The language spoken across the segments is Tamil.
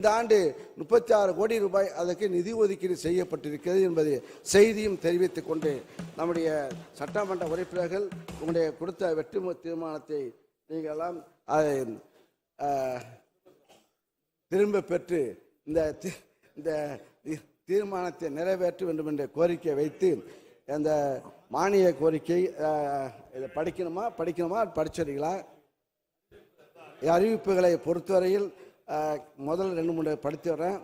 இந்த ஆண்டு முப்பத்தி ஆறு கோடி ரூபாய் அதற்கு நிதி ஒதுக்கீடு செய்யப்பட்டிருக்கிறது என்பது செய்தியும் தெரிவித்துக் கொண்டு நம்முடைய சட்டமன்ற உறுப்பினர்கள் உங்களுடைய கொடுத்த வெற்றி தீர்மானத்தை நீங்கள் எல்லாம் அதை திரும்ப பெற்று இந்த இந்த தீர்மானத்தை நிறைவேற்ற வேண்டும் என்ற கோரிக்கை வைத்து அந்த மானிய கோரிக்கை இதை படிக்கணுமா? படிக்கணுமா? படிச்சிருக்கலாம் அறிவிப்புகளை பொறுத்தவரையில் முதல்ல முதல் ரெண்டு மூணு படுத்தி வரேன்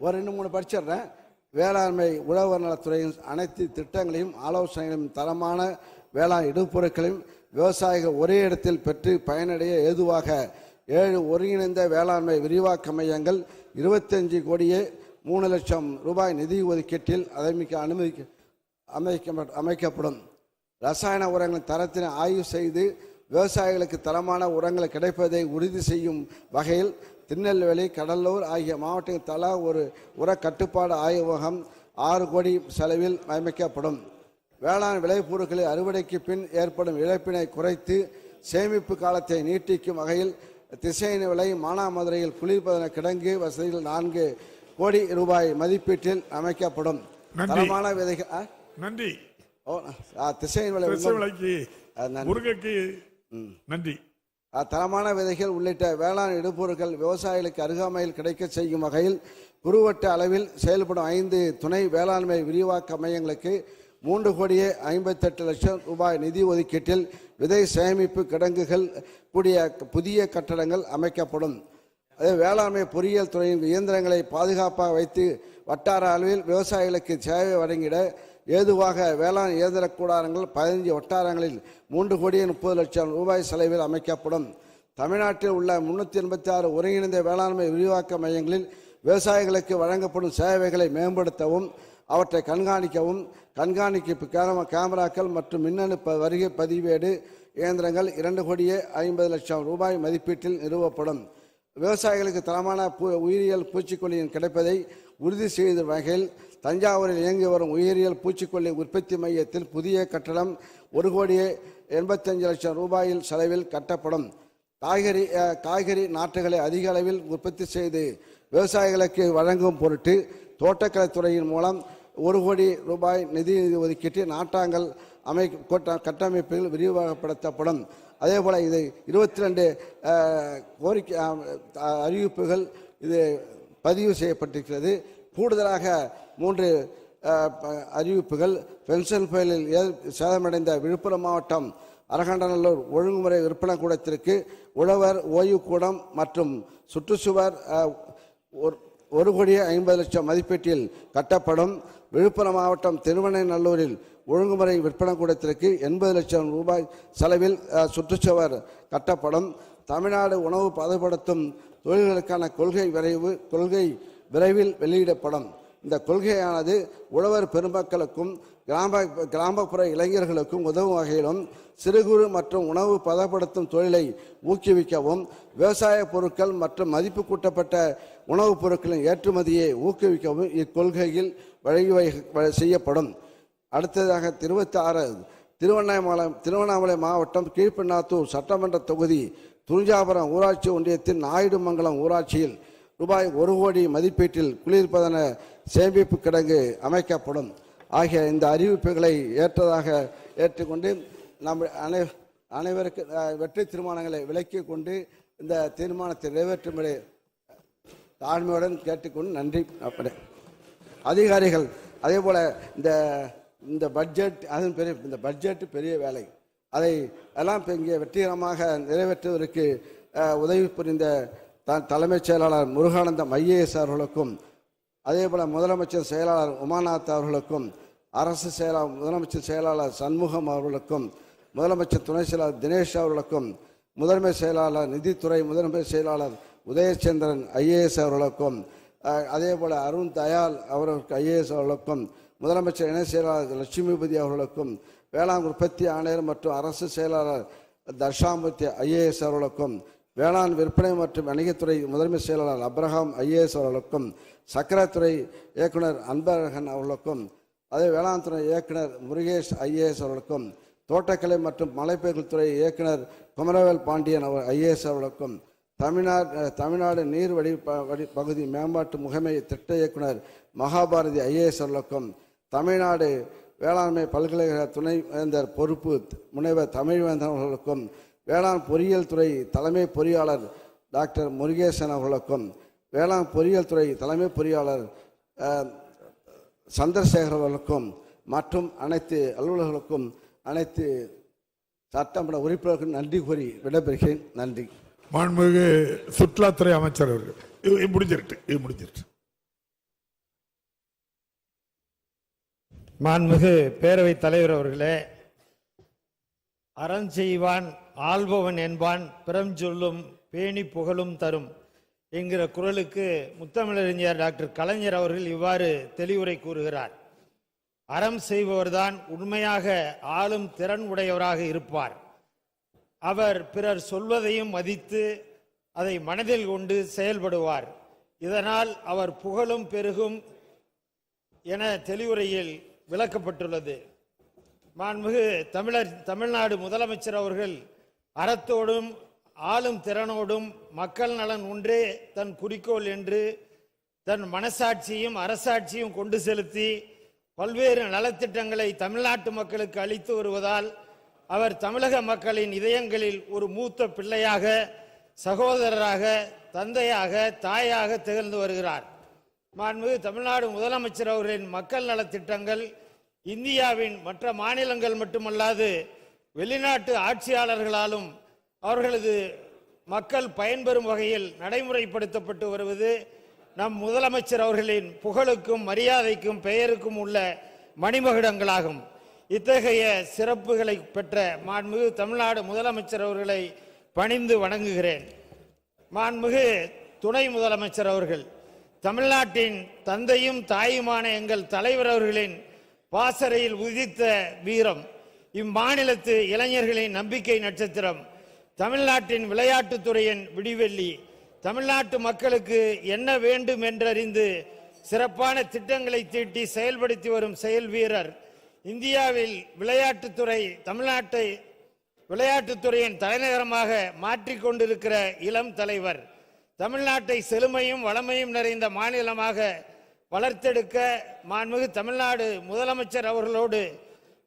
ஒரு ரெண்டு மூணு படிச்சிடுறேன் வேளாண்மை உழவர் நலத்துறையின் அனைத்து திட்டங்களையும் ஆலோசனைகளையும் தரமான வேளாண் இடுபொருட்களையும் விவசாயிகள் ஒரே இடத்தில் பெற்று பயனடைய ஏதுவாக ஏழு ஒருங்கிணைந்த வேளாண்மை விரிவாக்க மையங்கள் இருபத்தஞ்சு கோடியே மூணு லட்சம் ரூபாய் நிதி ஒதுக்கீட்டில் அமைக்க அனுமதிக்க அமைக்க அமைக்கப்படும். ரசாயன உரங்களின் தரத்தினை ஆய்வு செய்து விவசாயிகளுக்கு தரமான உரங்கள் கிடைப்பதை உறுதி செய்யும் வகையில் திருநெல்வேலி கடலூர் ஆகிய மாவட்டங்கள் தலா ஒரு உர கட்டுப்பாடு ஆய்வகம் ஆறு கோடி செலவில் அமைக்கப்படும் வேளாண் விளைபொருட்களை அறுவடைக்கு பின் ஏற்படும் இழப்பினை குறைத்து சேமிப்பு காலத்தை நீட்டிக்கும் வகையில் திசையின் விலை மானாமதுரையில் குளிர்பதன கிடங்கு வசதிகள் நான்கு கோடி ரூபாய் மதிப்பீட்டில் அமைக்கப்படும். தரமான விதைகள்? நன்றி ஓ, ஆ, திசையின் விலை திசை விலைக்கு அது நன்றி. முருகைக்கு நன்றி. தரமான விதைகள் உள்ளிட்ட வேளாண் இடுபொருட்கள் விவசாயிகளுக்கு அருகாமையில் கிடைக்க செய்யும் வகையில் குறுவட்ட அளவில் செயல்படும் ஐந்து துணை வேளாண்மை விரிவாக்க மையங்களுக்கு மூன்று கோடியே ஐம்பத்தெட்டு லட்சம் ரூபாய் நிதி ஒதுக்கீட்டில் விதை சேமிப்பு கிடங்குகள் கூடிய புதிய கட்டடங்கள் அமைக்கப்படும். அதே வேளாண்மை பொறியியல் துறையின் இயந்திரங்களை பாதுகாப்பாக வைத்து வட்டார அளவில் விவசாயிகளுக்கு சேவை வழங்கிட ஏதுவாக வேளாண் இயந்திர கூடாரங்கள் பதினைஞ்சு வட்டாரங்களில் மூன்று கோடியே முப்பது லட்சம் ரூபாய் செலவில் அமைக்கப்படும். தமிழ்நாட்டில் உள்ள முன்னூற்றி எண்பத்தி ஆறு ஒருங்கிணைந்த வேளாண்மை விரிவாக்க மையங்களில் விவசாயிகளுக்கு வழங்கப்படும் சேவைகளை மேம்படுத்தவும் அவற்றை கண்காணிக்கவும் கண்காணிப்பு கேமராக்கள் மற்றும் மின்னணு ப- வருகை பதிவேடு இயந்திரங்கள் இரண்டு கோடியே ஐம்பது லட்சம் ரூபாய் மதிப்பீட்டில் நிறுவப்படும். விவசாயிகளுக்கு தரமான பூ உயிரியல் பூச்சிக்கொல்லியின் கிடைப்பதை உறுதி செய்த வகையில் தஞ்சாவூரில் இயங்கி வரும் உயிரியல் பூச்சிக்கொல்லி உற்பத்தி மையத்தில் புதிய கட்டடம் ஒரு கோடியே எண்பத்தஞ்சு லட்சம் ரூபாயில் செலவில் கட்டப்படும். காய்கறி காய்கறி நாற்றுகளை அதிக அளவில் உற்பத்தி செய்து விவசாயிகளுக்கு வழங்கும் பொருட்டு தோட்டக்கலைத்துறையின் மூலம் ஒரு கோடி ரூபாய் நிதி ஒதுக்கீட்டு நாட்டாங்கல் அமை கட்டமைப்பில் விரிவாகப்படுத்தப்படும். அதே போல் இது இருபத்தி ரெண்டு கோரிக்கை அறிவிப்புகள் இது பதிவு செய்யப்பட்டிருக்கிறது. கூடுதலாக மூன்று அறிவிப்புகள். பென்ஷன் புயலில் சேதமடைந்த விழுப்புரம் மாவட்டம் அரகண்டநல்லூர் ஒழுங்குமுறை விற்பனை கூடத்திற்கு உழவர் ஓய்வு கூடம் மற்றும் சுற்றுச்சுவர் ஒரு- கோடியே ஐம்பது லட்சம் மதிப்பீட்டில் கட்டப்படும். விழுப்புரம் மாவட்டம் திருவண்ணைநல்லூரில் ஒழுங்குமுறை விற்பனை கூடத்திற்கு எண்பது லட்சம் ரூபாய் செலவில் சுற்றுச்சுவர் கட்டப்படும். தமிழ்நாடு உணவு பதப்படுத்தும் தொழில்களுக்கான கொள்கை விரைவு கொள்கை விரைவில் வெளியிடப்படும். இந்த கொள்கையானது உழவர் பெருமக்களுக்கும் கிராம கிராமப்புற இளைஞர்களுக்கும் உதவும் வகையிலும் சிறு குறு மற்றும் உணவு பதப்படுத்தும் தொழிலை ஊக்குவிக்கவும் விவசாய பொருட்கள் மற்றும் மதிப்பு கூட்டப்பட்ட உணவுப் பொருட்களின் ஏற்றுமதியை ஊக்குவிக்கவும் இக்கொள்கையில் வழிவகை செய்யப்படும். அடுத்ததாக இருபத்தி ஆறு திருவண்ணாமலை திருவண்ணாமலை மாவட்டம் கீழ்பெண்ணாத்தூர் சட்டமன்ற தொகுதி துஞ்சாபுரம் ஊராட்சி ஒன்றியத்தின் நாயுடுமங்கலம் ஊராட்சியில் ரூபாய் ஒரு கோடி மதிப்பீட்டில் குளிர்பதன சேமிப்பு கிடங்கு அமைக்கப்படும். ஆகிய இந்த அறிவிப்புகளை ஏற்றதாக ஏற்றுக்கொண்டு நம் அனை அனைவருக்கு வெற்றி தீர்மானங்களை விலக்கி கொண்டு இந்த தீர்மானத்தை நிறைவேற்றும்படி தாழ்மையுடன் கேட்டுக்கொண்டு நன்றி. அப்படி அதிகாரிகள் அதே போல் இந்த இந்த பட்ஜெட் அதன் பெரிய இந்த பட்ஜெட் பெரிய வேலை. அதை எல்லாம் இப்போ இங்கே வெற்றிகரமாக நிறைவேற்றுவதற்கு உதவி புரிந்த த தலைமைச் செயலாளர் முருகானந்தம் ஐஏஎஸ் அவர்களுக்கும் அதே போல் முதலமைச்சர் செயலாளர் உமாநாத் அவர்களுக்கும் அரசு செயலாளர் முதலமைச்சர் செயலாளர் சண்முகம் அவர்களுக்கும் முதலமைச்சர் துணை செயலாளர் தினேஷ் அவர்களுக்கும் முதன்மை செயலாளர் நிதித்துறை முதன்மை செயலாளர் உதயச்சந்திரன் ஐஏஎஸ் அவர்களுக்கும் அதே போல் அருண் தயால் அவர்களுக்கு ஐஏஎஸ் அவர்களுக்கும் முதலமைச்சர் இணை செயலாளர் லட்சுமிபதி அவர்களுக்கும் வேளாண் உற்பத்தி ஆணையர் மற்றும் அரசு செயலாளர் தர்ஷாமூர்த்தி ஐஏஎஸ் அவர்களுக்கும் வேளாண் விற்பனை மற்றும் வணிகத்துறை முதன்மை செயலாளர் அப்ரஹாம் ஐஏஎஸ் அவர்களுக்கும் சக்கரத்துறை இயக்குனர் அன்பழகன் அவர்களுக்கும் அதே வேளாண் துறை இயக்குனர் முருகேஷ் ஐஏஎஸ் அவர்களுக்கும் தோட்டக்கலை மற்றும் மலைப்பயிர்கள் துறை இயக்குனர் குமரவேல் பாண்டியன் அவர் ஐஏஎஸ் அவர்களுக்கும் தமிழ்நாடு தமிழ்நாடு நீர் வடி வடி பகுதி மேம்பாட்டு முகமை திட்ட இயக்குனர் மகாபாரதி ஐஏஎஸ் அவர்களுக்கும் தமிழ்நாடு வேளாண்மை பல்கலைக்கழக துணை வேந்தர் பொறுப்பு முனைவர் தமிழ்வேந்தன் அவர்களுக்கும் வேளாண் பொறியியல் துறை தலைமை பொறியாளர் டாக்டர் முருகேசன் அவர்களுக்கும் வேளாண் பொறியியல் துறை தலைமை பொறியாளர் சந்திரசேகர் அவர்களுக்கும் மற்றும் அனைத்து அலுவலர்களுக்கும் அனைத்து சட்டமன்ற உறுப்பினர்களுக்கும் நன்றி கூறி விடைபெறுகிறேன். நன்றி. மாண்புமிகு சுற்றுலாத்துறை அமைச்சர் அவர்கள். இது இது முடிஞ்சிருட்டு இது முடிஞ்சிருட்டு. மாண்புமிகு பேரவைத் தலைவர் அவர்களே அறம் செய்வான் ஆள்பவன் என்பான் பிறம் சொல்லும் பேணி புகழும் தரும் என்கிற குரலுக்கு முத்தமிழறிஞர் டாக்டர் கலைஞர் அவர்கள் இவ்வாறு தெளிவுரை கூறுகிறார். அறம் செய்பவர்தான் உண்மையாக ஆளும் திறன் உடையவராக இருப்பார். அவர் பிறர் சொல்வதையும் மதித்து அதை மனதில் கொண்டு செயல்படுவார். இதனால் அவர் புகழும் பெருகும் என தெளிவுரையில் விளக்கப்பட்டுள்ளது. மாண்புமிகு தமிழர் தமிழ்நாடு முதலமைச்சர் அவர்கள் அறத்தோடும் ஆளும் திறனோடும் மக்கள் நலன் ஒன்றே தன் குறிக்கோள் என்று தன் மனசாட்சியும் அரசாட்சியும் கொண்டு செலுத்தி பல்வேறு நலத்திட்டங்களை தமிழ்நாட்டு மக்களுக்கு அளித்து வருவதால் அவர் தமிழக மக்களின் இதயங்களில் ஒரு மூத்த பிள்ளையாக சகோதரராக தந்தையாக தாயாக திகழ்ந்து வருகிறார். மாண்புமிகு தமிழ்நாடு முதலமைச்சர் அவர்களின் மக்கள் நலத்திட்டங்கள் இந்தியாவின் மற்ற மாநிலங்கள் மட்டுமல்லாது வெளிநாட்டு ஆட்சியாளர்களாலும் அவர்களது மக்கள் பயன்பெறும் வகையில் நடைமுறைப்படுத்தப்பட்டு வருவது நம் முதலமைச்சர் அவர்களின் புகழுக்கும் மரியாதைக்கும் பெயருக்கும் உள்ள மணிமகுடங்களாகும். இத்தகைய சிறப்புகளை பெற்ற மாண்புமிகு தமிழ்நாடு முதலமைச்சர் அவர்களை பணிந்து வணங்குகிறேன். மாண்புமிகு துணை முதலமைச்சர் அவர்கள் தமிழ்நாட்டின் தந்தையும் தாயுமான எங்கள் தலைவர் அவர்களின் பாசறையில் உதித்த வீரம் இம்மாநிலத்து இளைஞர்களின் நம்பிக்கை நட்சத்திரம் தமிழ்நாட்டின் விளையாட்டுத்துறையின் விடிவெள்ளி தமிழ்நாட்டு மக்களுக்கு என்ன வேண்டும் என்றறிந்து சிறப்பான திட்டங்களை தீட்டி செயல்படுத்தி வரும் செயல் வீரர் இந்தியாவில் விளையாட்டுத்துறை தமிழ்நாட்டை விளையாட்டுத்துறையின் தலைநகரமாக மாற்றிக்கொண்டிருக்கிற இளம் தலைவர் தமிழ்நாட்டை செழுமையும் வளமையும் நிறைந்த மாநிலமாக வளர்த்தெடுக்க மாண்புமிகு தமிழ்நாடு முதலமைச்சர் அவர்களோடு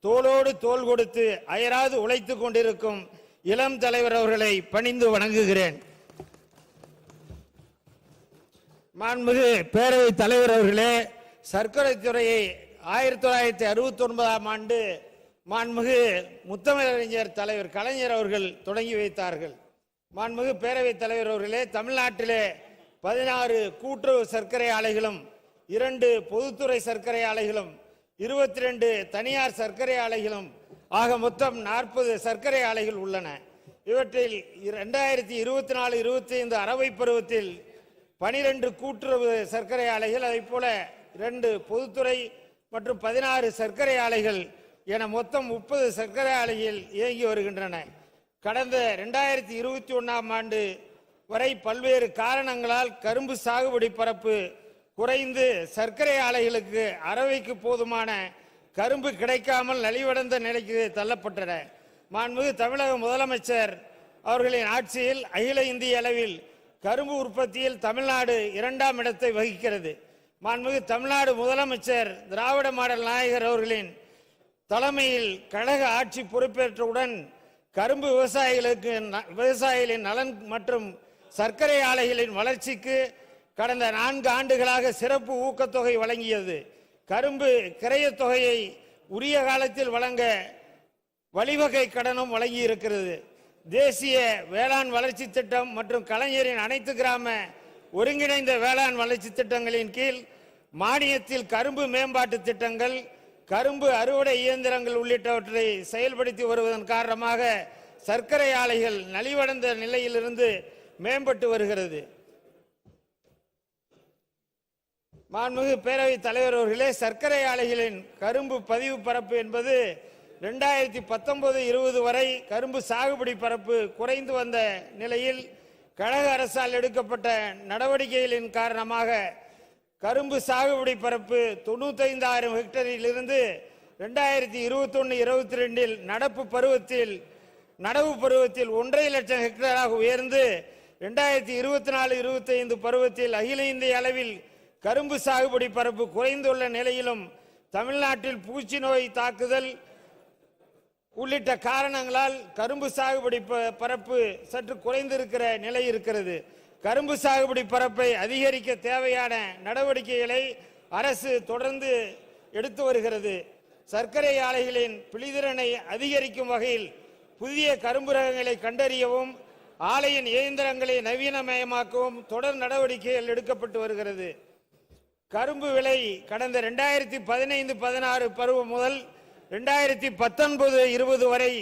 தோளோடு தோள் கொடுத்து அயராது உழைத்து கொண்டிருக்கும் இளம் தலைவர் அவர்களை பணிந்து வணங்குகிறேன். மாண்புமிகு பேரவைத் தலைவர் அவர்களே சர்க்கரை துறையை ஆயிரத்தி தொள்ளாயிரத்தி அறுபத்தி ஒன்பதாம் ஆண்டு மாண்புமிகு முத்தமிழறிஞர் தலைவர் கலைஞர் அவர்கள் தொடங்கி வைத்தார்கள். மாண்புமிகு பேரவைத் தலைவர் அவர்களே தமிழ்நாட்டிலே பதினாறு கூட்டுறவு சர்க்கரை ஆலைகளும் இரண்டு பொதுத்துறை சர்க்கரை ஆலைகளும் இருபத்தி ரெண்டு தனியார் சர்க்கரை ஆலைகளும் ஆக மொத்தம் நாற்பது சர்க்கரை ஆலைகள் உள்ளன. இவற்றில் இரண்டாயிரத்தி இருபத்தி நாலு இருபத்தி ஐந்து அறவை பருவத்தில் பனிரெண்டு கூட்டுறவு சர்க்கரை ஆலைகள் அதைப் போல இரண்டு பொதுத்துறை மற்றும் பதினாறு சர்க்கரை ஆலைகள் என மொத்தம் முப்பது சர்க்கரை ஆலைகள் இயங்கி வருகின்றன. கடந்த ரெண்டாயிரத்தி இருபத்தி ஒன்றாம் ஆண்டு வரை பல்வேறு காரணங்களால் கரும்பு சாகுபடி பரப்பு குறைந்து சர்க்கரை ஆலைகளுக்கு அறவைக்கு போதுமான கரும்பு கிடைக்காமல் நலிவடைந்த நிலைக்கு தள்ளப்பட்டன. மாண்புமிகு தமிழக முதலமைச்சர் அவர்களின் ஆட்சியில் அகில இந்திய அளவில் கரும்பு உற்பத்தியில் தமிழ்நாடு இரண்டாம் இடத்தை வகிக்கிறது. மாண்புமிகு தமிழ்நாடு முதலமைச்சர் திராவிட மாடல் நாயகர் அவர்களின் தலைமையில் கழக ஆட்சி பொறுப்பேற்றவுடன் கரும்பு விவசாயிகளுக்கு ந- விவசாயிகளின் நலன் மற்றும் சர்க்கரை ஆலைகளின் வளர்ச்சிக்கு கடந்த நான்கு ஆண்டுகளாக சிறப்பு ஊக்கத்தொகை வழங்கியது. கரும்பு கிரையத் தொகையை உரிய காலத்தில் வழங்க வழிவகை கடனும் வழங்கி இருக்கிறது தேசிய வேளாண் வளர்ச்சி திட்டம் மற்றும் கலைஞரின் அனைத்து கிராம ஒருங்கிணைந்த வேளாண் வளர்ச்சி திட்டங்களின் கீழ் மானியத்தில் கரும்பு மேம்பாட்டு திட்டங்கள் கரும்பு அறுவடை இயந்திரங்கள் உள்ளிட்டவற்றை செயல்படுத்தி வருவதன் காரணமாக சர்க்கரை ஆலைகள் நலிவடைந்த நிலையிலிருந்து மேம்பட்டு வருகிறது. மாண்புமிகு பேரவைத் தலைவர் அவர்களே சர்க்கரை ஆலைகளின் கரும்பு பதிவு பரப்பு என்பது ரெண்டாயிரத்தி பத்தொன்பது இருபது வரை கரும்பு சாகுபடி பரப்பு குறைந்து வந்த நிலையில் கழக அரசால் எடுக்கப்பட்ட நடவடிக்கைகளின் காரணமாக கரும்பு சாகுபடி பரப்பு தொண்ணூத்தைந்தாயிரம் ஹெக்டரில் இருந்து ரெண்டாயிரத்தி இருபத்தொன்று இருபத்தி ரெண்டில் நடப்பு பருவத்தில் நடவு பருவத்தில் ஒன்றரை லட்சம் ஹெக்டராக உயர்ந்து ரெண்டாயிரத்தி இருபத்தி நாலு இருபத்தைந்து பருவத்தில் அகில இந்திய அளவில் கரும்பு சாகுபடி பரப்பு குறைந்துள்ள நிலையிலும் தமிழ்நாட்டில் பூச்சி நோய் தாக்குதல் உள்ளிட்ட காரணங்களால் கரும்பு சாகுபடி ப- பரப்பு சற்று குறைந்திருக்கிற நிலை இருக்கிறது. கரும்பு சாகுபடி பரப்பை அதிகரிக்க தேவையான நடவடிக்கைகளை அரசு தொடர்ந்து எடுத்து வருகிறது. சர்க்கரை ஆலைகளின் பிழிதிறனை அதிகரிக்கும் வகையில் புதிய கரும்பு ரகங்களை கண்டறியவும் ஆலையின் இயந்திரங்களை நவீனமயமாக்கவும் தொடர் நடவடிக்கைகள் எடுக்கப்பட்டு வருகிறது. கரும்பு விலை கடந்த ரெண்டாயிரத்தி பதினைந்து பதினாறு பருவம் முதல் ரெண்டாயிரத்தி பத்தொன்பது இருபது வரை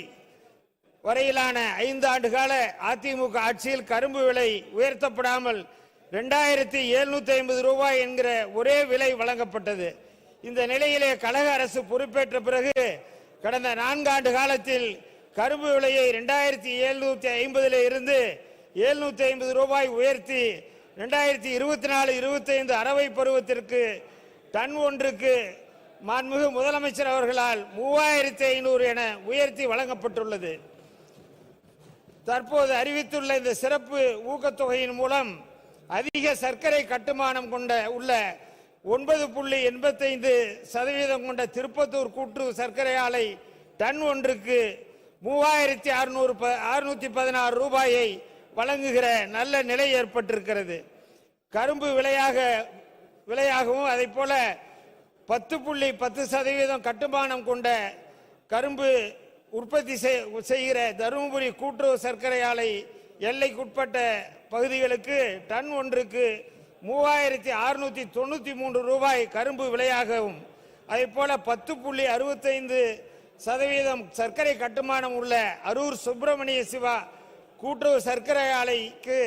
வரையிலான ஐந்து ஆண்டு கால அதிமுக ஆட்சியில் கரும்பு விலை உயர்த்தப்படாமல் ரெண்டாயிரத்தி எழுநூத்தி ஐம்பது ரூபாய் என்கிற ஒரே விலை வழங்கப்பட்டது. இந்த நிலையிலே கழக அரசு பொறுப்பேற்ற பிறகு கடந்த நான்காண்டு காலத்தில் கரும்பு விலையை ரெண்டாயிரத்தி எழுநூத்தி ஐம்பதுல இருந்து எழுநூத்தி ஐம்பது ரூபாய் உயர்த்தி ரெண்டாயிரத்தி இருபத்தி நாலு இருபத்தி ஐந்து அறவை பருவத்திற்கு டன் ஒன்றுக்கு மாண்புமிகு முதலமைச்சர் அவர்களால் மூவாயிரத்தி ஐநூறு என உயர்த்தி வழங்கப்பட்டுள்ளது. தற்போது அறிவித்துள்ள இந்த சிறப்பு ஊக்கத்தொகையின் மூலம் அதிக சர்க்கரை கட்டுமானம் கொண்ட உள்ள ஒன்பது புள்ளி எண்பத்தைந்து சதவீதம் கொண்ட திருப்பத்தூர் கூட்டுறவு சர்க்கரை ஆலை டன் ஒன்றுக்கு மூவாயிரத்தி அறுநூறு அறுநூத்தி பதினாறு ரூபாயை வழங்குகிற நல்ல நிலை ஏற்பட்டிருக்கிறது. கரும்பு விலையாக விலையாகவும் அதை போல பத்து புள்ளி பத்து சதவீதம் கட்டுமானம் கொண்ட கரும்பு உற்பத்தி செய்- செய்கிற தருமபுரி கூட்டுறவு சர்க்கரை ஆலை எல்லைக்குட்பட்ட பகுதிகளுக்கு டன் ஒன்றுக்கு மூவாயிரத்தி அறுநூத்தி தொண்ணூற்றி மூன்று ரூபாய் கரும்பு விலையாகவும் அதே போல பத்து புள்ளி அறுபத்தைந்து சதவீதம் சர்க்கரை கட்டுமானம் உள்ள அரூர் சுப்பிரமணிய சிவா கூட்டுறவு சர்க்கரை ஆலைக்கு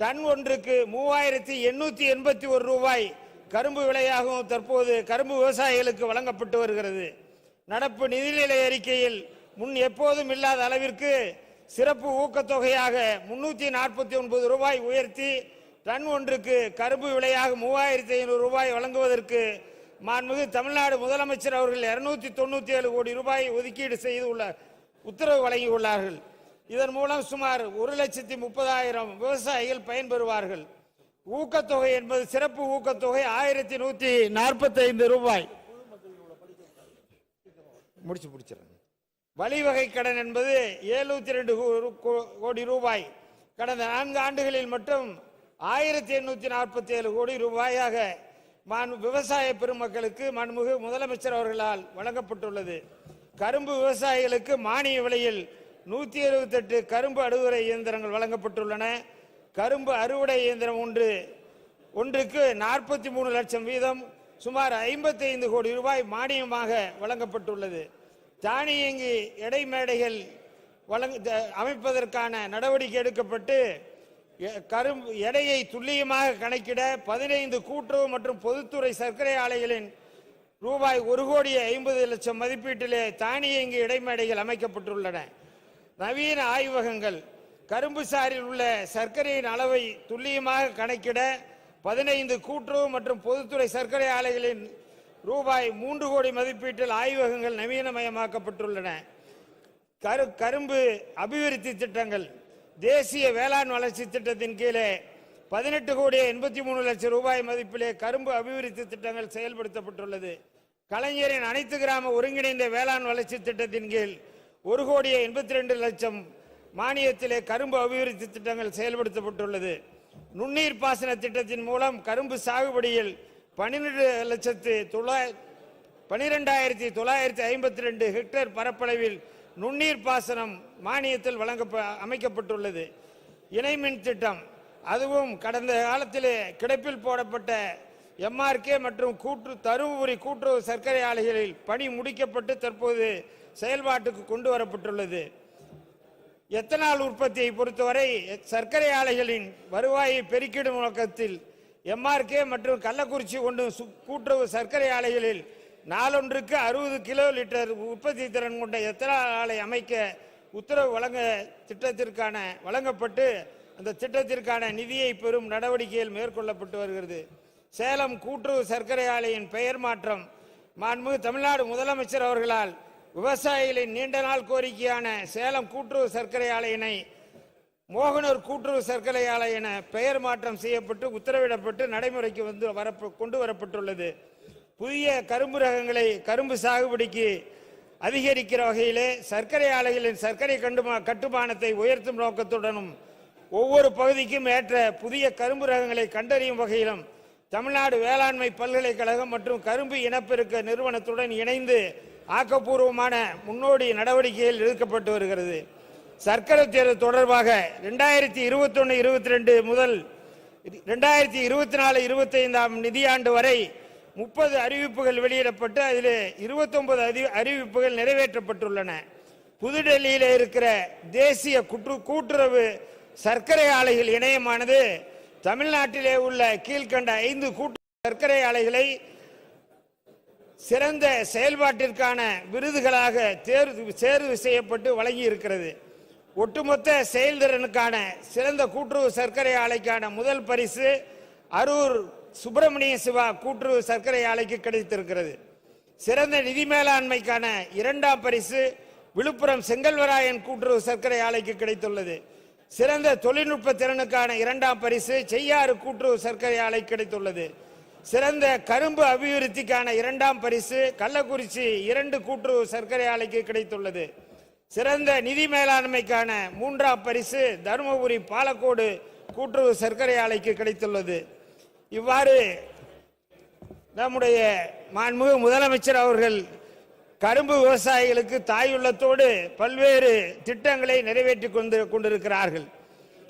டன் ஒன்றுக்கு மூவாயிரத்தி எண்ணூற்றி எண்பத்தி ஒரு ரூபாய் கரும்பு விலையாகவும் தற்போது கரும்பு விவசாயிகளுக்கு வழங்கப்பட்டு வருகிறது. நடப்பு நிதிநிலை அறிக்கையில் முன் எப்போதும் இல்லாத அளவிற்கு சிறப்பு ஊக்கத்தொகையாக முன்னூற்றி நாற்பத்தி ஒன்பது ரூபாய் உயர்த்தி டன் ஒன்றுக்கு கரும்பு விலையாக மூவாயிரத்தி ஐநூறு ரூபாய் வழங்குவதற்கு மாண்புமிகு தமிழ்நாடு முதலமைச்சர் அவர்கள் இருநூத்தி தொண்ணூற்றி ஏழு கோடி ரூபாய் ஒதுக்கீடு செய்துள்ள உத்தரவு வழங்கியுள்ளார்கள். இதன் மூலம் சுமார் ஒரு லட்சத்தி முப்பதாயிரம் விவசாயிகள் பயன்பெறுவார்கள். ஊக்கத்தொகை என்பது சிறப்பு ஊக்கத்தொகை ஆயிரத்தி நூத்தி நாற்பத்தி ஐந்து ரூபாய். முடிச்சு முடிச்சிடறேன். வழிவகை கடன் என்பது எழுநூத்தி ரெண்டு கோடி ரூபாய். கடந்த நான்கு ஆண்டுகளில் மட்டும் ஆயிரத்தி எண்ணூத்தி நாற்பத்தி ஏழு கோடி ரூபாயாக மாண்பு விவசாய பெருமக்களுக்கு மாண்புமிகு முதலமைச்சர் அவர்களால் வழங்கப்பட்டுள்ளது. கரும்பு விவசாயிகளுக்கு மானிய விலையில் நூத்தி எழுபத்தெட்டு கரும்பு அறுவடை இயந்திரங்கள் வழங்கப்பட்டுள்ளன. கரும்பு அறுவடை இயந்திரம் ஒன்று ஒன்றுக்கு நாற்பத்தி மூணு லட்சம் வீதம் சுமார் 55 கோடி ரூபாய் மானியமாக வழங்கப்பட்டுள்ளது. தானியங்கி எடை மேடைகள் வழங்க அமைப்பதற்கான நடவடிக்கை எடுக்கப்பட்டு எ- கரும்பு எடையை துல்லியமாக கணக்கிட பதினைந்து கூட்டுறவு மற்றும் பொதுத்துறை சர்க்கரை ஆலைகளின் ரூபாய் ஒரு கோடி ஐம்பது லட்சம் மதிப்பீட்டிலே தானியங்கி இடைமேடைகள் அமைக்கப்பட்டுள்ளன. நவீன ஆய்வகங்கள் கரும்பு சாரில் உள்ள சர்க்கரையின் அளவை துல்லியமாக கணக்கிட பதினைந்து கூட்டுறவு மற்றும் பொதுத்துறை சர்க்கரை ஆலைகளின் ரூபாய் மூன்று கோடி மதிப்பீட்டில் ஆய்வகங்கள் நவீனமயமாக்கப்பட்டுள்ளன. கரு கரும்பு அபிவிருத்தி திட்டங்கள் தேசிய வேளாண் வளர்ச்சி திட்டத்தின் கீழே பதினெட்டு கோடி எண்பத்தி மூணு லட்சம் ரூபாய் மதிப்பிலே கரும்பு அபிவிருத்தி திட்டங்கள் செயல்படுத்தப்பட்டுள்ளது. கலைஞரின் அனைத்து கிராம ஒருங்கிணைந்த வேளாண் வளர்ச்சி திட்டத்தின் கீழ் ஒரு கோடியே எண்பத்தி ரெண்டு லட்சம் மானியத்திலே கரும்பு அபிவிருத்தி திட்டங்கள் செயல்படுத்தப்பட்டுள்ளது. நுண்ணீர் பாசன திட்டத்தின் மூலம் கரும்பு சாகுபடியில் பன்னிரெண்டு லட்சத்து தொள்ளாய் பனிரெண்டாயிரத்தி தொள்ளாயிரத்தி ஐம்பத்தி ரெண்டு ஹெக்டேர் பரப்பளவில் நுண்ணீர் பாசனம் மானியத்தில் வழங்க அமைக்கப்பட்டுள்ளது. இணைமின் திட்டம் அதுவும் கடந்த காலத்திலே கிடப்பில் போடப்பட்ட எம்ஆர்கே மற்றும் கூற்று தருமபுரி கூட்டுறவு சர்க்கரை ஆலைகளில் பணி முடிக்கப்பட்டு தற்போது செயல்பாட்டுக்கு கொண்டு வரப்பட்டுள்ளது. எத்தனால் உற்பத்தியை பொறுத்தவரை சர்க்கரை ஆலைகளின் வருவாயை பெருக்கிடும் நோக்கத்தில் எம்ஆர்கே மற்றும் கள்ளக்குறிச்சி கொண்டு சு- கூட்டுறவு சர்க்கரை ஆலைகளில் நாளொன்றுக்கு அறுபது கிலோ லிட்டர் உற்பத்தி திறன் கொண்ட எத்தனால் ஆலை அமைக்க உத்தரவு வழங்க திட்டத்திற்கான வழங்கப்பட்டு அந்த திட்டத்திற்கான நிதியை பெறும் நடவடிக்கைகள் மேற்கொள்ளப்பட்டு வருகிறது. சேலம் கூட்டுறவு சர்க்கரை ஆலையின் பெயர் மாற்றம். மாண்புமிகு தமிழ்நாடு முதலமைச்சர் அவர்களால் விவசாயிகளின் நீண்ட நாள் கோரிக்கையான சேலம் கூட்டுறவு சர்க்கரை ஆலையினை மோகனூர் கூட்டுறவு சர்க்கரை ஆலை என பெயர் மாற்றம் செய்யப்பட்டு உத்தரவிடப்பட்டு நடைமுறைக்கு வந்து வர கொண்டு வரப்பட்டுள்ளது. புதிய கரும்பு ரகங்களை கரும்பு சாகுபடிக்கு அதிகரிக்கிற வகையிலே சர்க்கரை ஆலைகளின் சர்க்கரை கண்டுமா கட்டுமானத்தை உயர்த்தும் நோக்கத்துடனும் ஒவ்வொரு பகுதிக்கும் ஏற்ற புதிய கரும்பு ரகங்களை கண்டறியும் வகையிலும் தமிழ்நாடு வேளாண்மை பல்கலைக்கழகம் மற்றும் கரும்பு இனப்பெருக்க நிறுவனத்துடன் இணைந்து ஆக்கப்பூர்வமான முன்னோடி நடவடிக்கைகள் எடுக்கப்பட்டு வருகிறது. சர்க்கரை தேர்வு தொடர்பாக ரெண்டாயிரத்தி இருபத்தொன்னு இருபத்தி ரெண்டு முதல் ரெண்டாயிரத்தி இருபத்தி நாலு இருபத்தி ஐந்தாம் நிதியாண்டு வரை முப்பது அறிவிப்புகள் வெளியிடப்பட்டு அதில் இருபத்தொன்பது அறி அறிவிப்புகள் நிறைவேற்றப்பட்டுள்ளன. புதுடெல்லியில் இருக்கிற தேசிய குற்று கூட்டுறவு சர்க்கரை ஆலைகள் இணையமானது தமிழ்நாட்டிலே உள்ள கீழ்கண்ட ஐந்து கூட்டு சர்க்கரை ஆலைகளை சிறந்த செயல்பாட்டிற்கான விருதுகளாக தேர்வு தேர்வு செய்யப்பட்டு வழங்கி இருக்கிறது ஒட்டுமொத்த செயல்திறனுக்கான சிறந்த கூட்டுறவு சர்க்கரை ஆலைக்கான முதல் பரிசு அரூர் சுப்பிரமணிய சிவா கூட்டுறவு சர்க்கரை ஆலைக்கு கிடைத்திருக்கிறது. சிறந்த நிதி மேலாண்மைக்கான இரண்டாம் பரிசு விழுப்புரம் செங்கல்வராயன் கூட்டுறவு சர்க்கரை ஆலைக்கு கிடைத்துள்ளது. சிறந்த தொழில்நுட்ப திறனுக்கான இரண்டாம் பரிசு செய்யாறு கூட்டுறவு சர்க்கரை ஆலை கிடைத்துள்ளது. சிறந்த கரும்பு அபிவிருத்திக்கான இரண்டாம் பரிசு கள்ளக்குறிச்சி இரண்டு கூட்டுறவு சர்க்கரை ஆலைக்கு கிடைத்துள்ளது. சிறந்த நிதி மேலாண்மைக்கான மூன்றாம் பரிசு தருமபுரி பாலக்கோடு கூட்டுறவு சர்க்கரை ஆலைக்கு கிடைத்துள்ளது. இவ்வாறு நம்முடைய மாண்புமிகு முதலமைச்சர் அவர்கள் கரும்பு விவசாயிகளுக்கு தாயுள்ளத்தோடு பல்வேறு திட்டங்களை நிறைவேற்றி கொண்டு கொண்டிருக்கிறார்கள்.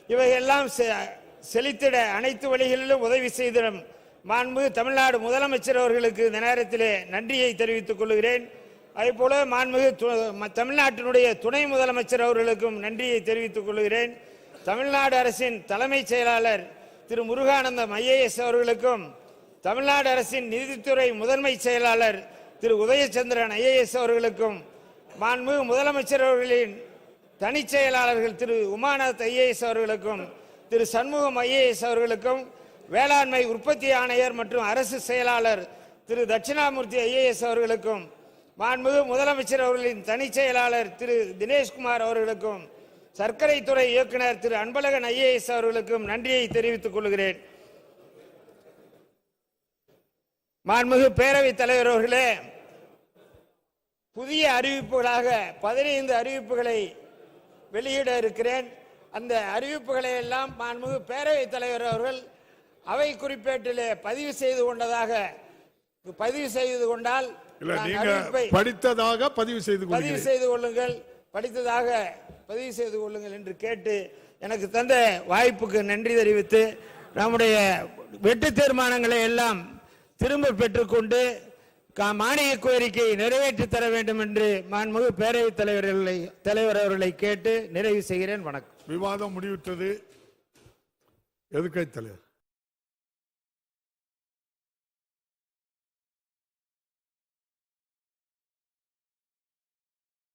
இவையெல்லாம் செ- செழித்திட அனைத்து வழிகளிலும் உதவி செய்திடும் மாண்புமிகு தமிழ்நாடு முதலமைச்சர் அவர்களுக்கு இந்த நேரத்திலே நன்றியை தெரிவித்துக் கொள்கிறேன். அதேபோல மாண்புமிகு து- தமிழ்நாட்டினுடைய துணை முதலமைச்சர் அவர்களுக்கும் நன்றியை தெரிவித்துக் கொள்கிறேன். தமிழ்நாடு அரசின் தலைமைச் செயலாளர் திரு முருகானந்தம் ஐஏஎஸ் அவர்களுக்கும் தமிழ்நாடு அரசின் நிதித்துறை முதன்மை செயலாளர் திரு உதயச்சந்திரன் ஐஏஎஸ் அவர்களுக்கும் மாண்புமிகு முதலமைச்சர் அவர்களின் தனிச் செயலாளர்கள் திரு உமாநாத் ஐஏஎஸ் அவர்களுக்கும் திரு சண்முகம் ஐஏஎஸ் அவர்களுக்கும் வேளாண்மை உற்பத்தி ஆணையர் மற்றும் அரசு செயலாளர் திரு தட்சிணாமூர்த்தி ஐஏஎஸ் அவர்களுக்கும் மாண்புமிகு முதலமைச்சர் அவர்களின் தனிச் செயலாளர் திரு தினேஷ்குமார் அவர்களுக்கும் சர்க்கரை துறை இயக்குனர் திரு அன்பழகன் ஐஏஎஸ் அவர்களுக்கும் நன்றியை தெரிவித்துக் கொள்கிறேன். மாண்புமிகு பேரவைத் தலைவர் அவர்களே புதிய அறிவிப்புகளாக பதினைந்து அறிவிப்புகளை வெளியிட இருக்கிறேன். அந்த அறிவிப்புகளை எல்லாம் மாண்புமிகு பேரவைத் தலைவர் அவர்கள் அவை குறிப்பேட்டிலே பதிவு செய்து கொண்டதாக பதிவு செய்து கொண்டால் படித்ததாக பதிவு செய்து பதிவு செய்து கொள்ளுங்கள். படித்ததாக பதிவு செய்து கொள்ளுங்கள் என்று கேட்டு எனக்கு தந்த வாய்ப்புக்கு நன்றி தெரிவித்து நம்முடைய வெட்டு தீர்மானங்களை எல்லாம் திரும்ப பெற்றுக்கொண்டு மானிய கோரிக்கை நிறைவேற்றி தர வேண்டும் என்று மாண்புமிகு பேரவைத் தலைவர்களை தலைவர் அவர்களை கேட்டு நிறைவு செய்கிறேன். வணக்கம். விவாதம் முடிவுற்றது. எதுக்கை தலைவர்?